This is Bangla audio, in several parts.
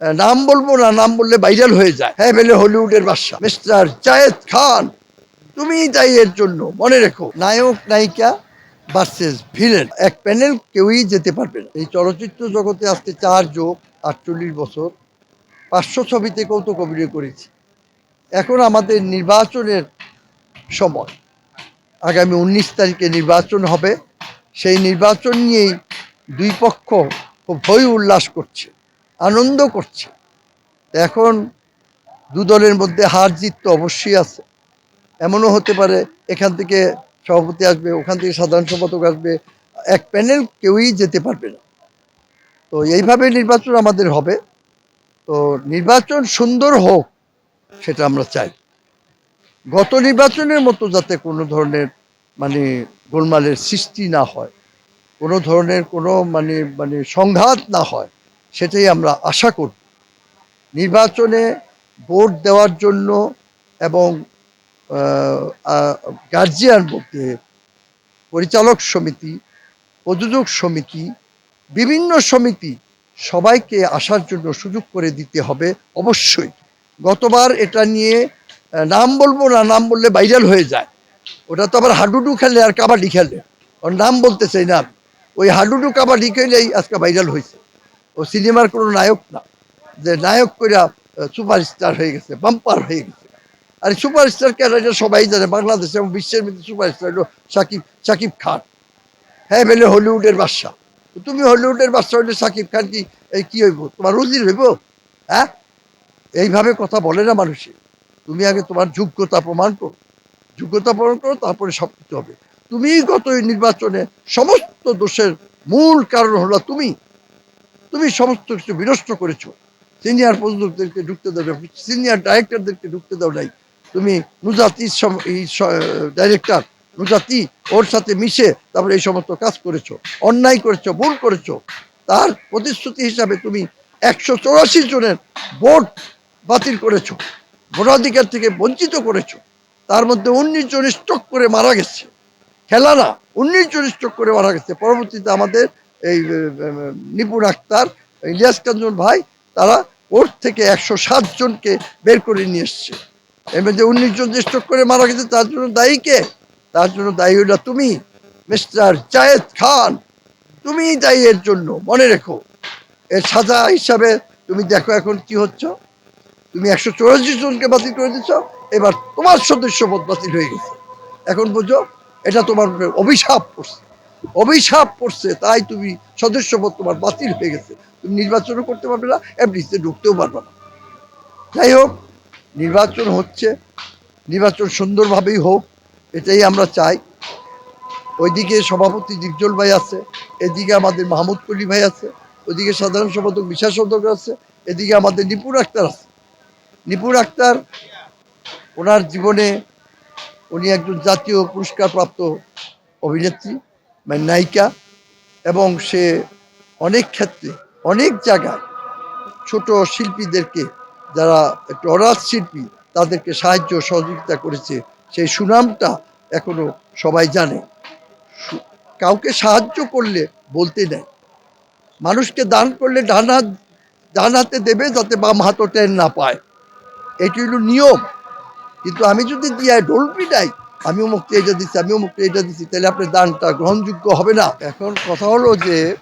নাম বলব না, নাম বললে ভাইরাল হয়ে যায়। হ্যাঁ বলে হলিউডের বাদশা, মিস্টার জায়েদ খান। তুমি তাই এর জন্য, মনে রেখো, নায়ক, নায়িকা ভার্সেস ভিলেন এক প্যানেল কেউই যেতে পারবে না। এই চলচ্চিত্র জগতে আজকে চার যোগ, আটচল্লিশ বছর, পাঁচশো ছবিতে কৌতুক অভিনয় করেছি। এখন আমাদের নির্বাচনের সময়। আগামী উনিশ তারিখে নির্বাচন হবে। সেই নির্বাচন নিয়েই দুই পক্ষ খুব ভয় উল্লাস করছে। আনন্দ করছে। এখন দু দলের মধ্যে হার জিত তো অবশ্যই আছে। এমনও হতে পারে এখান থেকে সভাপতি আসবে, ওখান থেকে সাধারণ সম্পাদক আসবে, এক প্যানেল কেউই যেতে পারবে না। তো এইভাবে নির্বাচন আমাদের হবে। তো নির্বাচন সুন্দর হোক, সেটা আমরা চাই। গত নির্বাচনের মতো যাতে কোনো ধরনের মানে গোলমালের সৃষ্টি না হয়, কোনো ধরনের কোনো মানে মানে সংঘাত না হয় সেটাই আমরা আশা করব। নির্বাচনে ভোট দেওয়ার জন্য এবং গার্জিয়ান বলতে পরিচালক সমিতি, প্রযোজক সমিতি, বিভিন্ন সমিতি সবাইকে আসার জন্য সুযোগ করে দিতে হবে অবশ্যই। গতবার এটা নিয়ে নাম বলব না, নাম বললে ভাইরাল হয়ে যায়। ওটা তো আবার হাডুডু খেলে আর কাবাডি খেলে। ওর নাম বলতে চাই না ওই হাডুডু কাবাডি খেলেই আজকে ভাইরাল হয়েছে। ও সিনেমার কোনো নায়ক না। যে নায়ক কইরা সুপারস্টার হয়ে গেছে, বাম্পার হয়ে গেছে। আর সুপারস্টার কেন এটা সবাই জানে, বাংলাদেশ এবং বিশ্বের মধ্যে সুপারস্টার হলো সাকিব সাকিব খান। হ্যাঁ বলে হলিউডের বাদশা তুমি হলিউডের বাদশা হলে সাকিব খান কি, এই কী হইব? তোমার রুজির হইব? হ্যাঁ? এইভাবে কথা বলে না মানুষে। তুমি আগে তোমার যোগ্যতা প্রমাণ করো। যোগ্যতা প্রমাণ করো, তারপরে সব কিছু হবে। তুমি গত নির্বাচনে সমস্ত দোষের মূল কারণ হলো তুমি। তুমি সমস্ত কিছু বিনষ্ট করেছ। সিনিয়র প্রযোজকদেরকে ঢুকতে দাও সিনিয়র ডাইরেক্টরদেরকে ঢুকতে দাও নাই। তুমি নুজাতি ডাইরেক্টর নুজাতি, ওর সাথে মিশে তারপরে এই সমস্ত কাজ করেছ, অন্যায় করেছ, ভুল করেছ। তার প্রতিশ্রুতি হিসাবে তুমি একশো চৌরাশি জনের ভোট বাতিল করেছ, ভোটাধিকার থেকে বঞ্চিত করেছ। তার মধ্যে উনিশ জন স্ট্রোক করে মারা গেছে। খেলা না উনিশ জন স্ট্রোক করে মারা গেছে। পরবর্তীতে আমাদের এই নিপুণ আক্তার ইলিয়াস ভাই, তারা ওর থেকে একশো সাত জনকে বের করে নিয়ে এসছে। এবার যে উনিশ জন যে স্ট্রোক করে মারা গেছে, তার জন্য দায়ী কে? তার জন্য দায়ী হইল তুমি, মিস্টার জায়েদ খান। তুমি দায়ী এর জন্য, মনে রেখো। এর সাজা হিসাবে তুমি দেখো এখন কি হচ্ছ। তুমি একশো চৌরাশি জনকে বাতিল করে দিচ্ছ এবার তোমার সদস্য পদ বাতিল হয়ে গেছে। এখন বুঝো, এটা তোমার অভিশাপ পড়ছে অভিশাপ পড়ছে, তাই তুমি সদস্য পদ তোমার বাতিল হয়ে গেছে। তুমি নির্বাচনও করতে পারবে না, এমনিতে ঢুকতেও পারবে না। যাই হোক, নির্বাচন হচ্ছে, নির্বাচন সুন্দরভাবেই হোক, এটাই আমরা চাই। ওইদিকে সভাপতি ডিপজল ভাই আছে, এদিকে আমাদের মাহমুদ কলি ভাই আছে ওইদিকে সাধারণ সম্পাদক বিশ্বাস সম্পাদক আছে, এদিকে আমাদের নিপুর আক্তার আছে। নিপুর আক্তার, ওনার জীবনে উনি একজন জাতীয় পুরস্কার প্রাপ্ত অভিনেত্রী। মানে নায়িকা এবং সে অনেক ক্ষেত্রে, অনেক জায়গায় ছোট শিল্পীদেরকে যারা একটু অনাথ শিল্পী, তাদেরকে সাহায্য সহযোগিতা করেছে। সেই সুনামটা এখনও সবাই জানে। কাউকে সাহায্য করলে বলতে নেই। মানুষকে দান করলে ডান হাত, ডান হাতে দেবে যাতে বাম হাতও না পায়। এটি হলো নিয়ম। কিন্তু আমি যদি দিয়ে ঢোল পিটাই আমিও মুক্তি এটা দিচ্ছি আমিও মুক্তি এটা দিচ্ছি তাহলে আপনার দানটা গ্রহণযোগ্য হবে না? এখন কথা হলো যে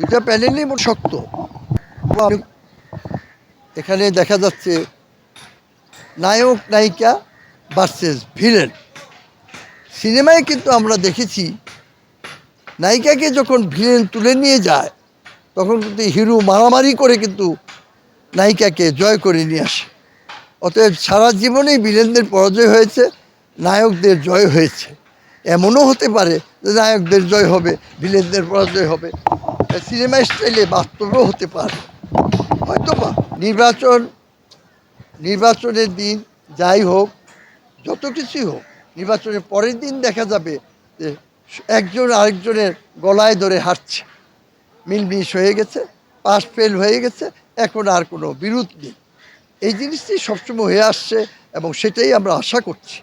দুটা প্যানেলই মোট শক্ত। আমি- এখানে দেখা যাচ্ছে, নায়ক, নায়িকা ভার্সেস ভিলেন সিনেমায় কিন্তু আমরা দেখেছি, নায়িকাকে যখন ভিলেন তুলে নিয়ে যায়, তখন কিন্তু হিরো মারামারি করে কিন্তু নায়িকাকে জয় করে নিয়ে আসে। অতএব সারা জীবনেই ভিলেনদের পরাজয় হয়েছে, নায়কদের জয় হয়েছে। এমনও হতে পারে যে নায়কদের জয় হবে ভিলেনদের পরাজয় হবে। সিনেমা স্টাইলে বাস্তবও হতে পারে। হয়তো বা নির্বাচন, নির্বাচনের দিন যাই হোক, যত কিছুই হোক, নির্বাচনের পরের দিন দেখা যাবে যে একজন আরেকজনের গলায় ধরে হাঁটছে। মিলমিশ হয়ে গেছে পাস ফেল হয়ে গেছে, এখন আর কোনো বিরোধ নেই। এই জিনিসটি সবসময় হয়ে আসছে এবং সেটাই আমরা আশা করছি।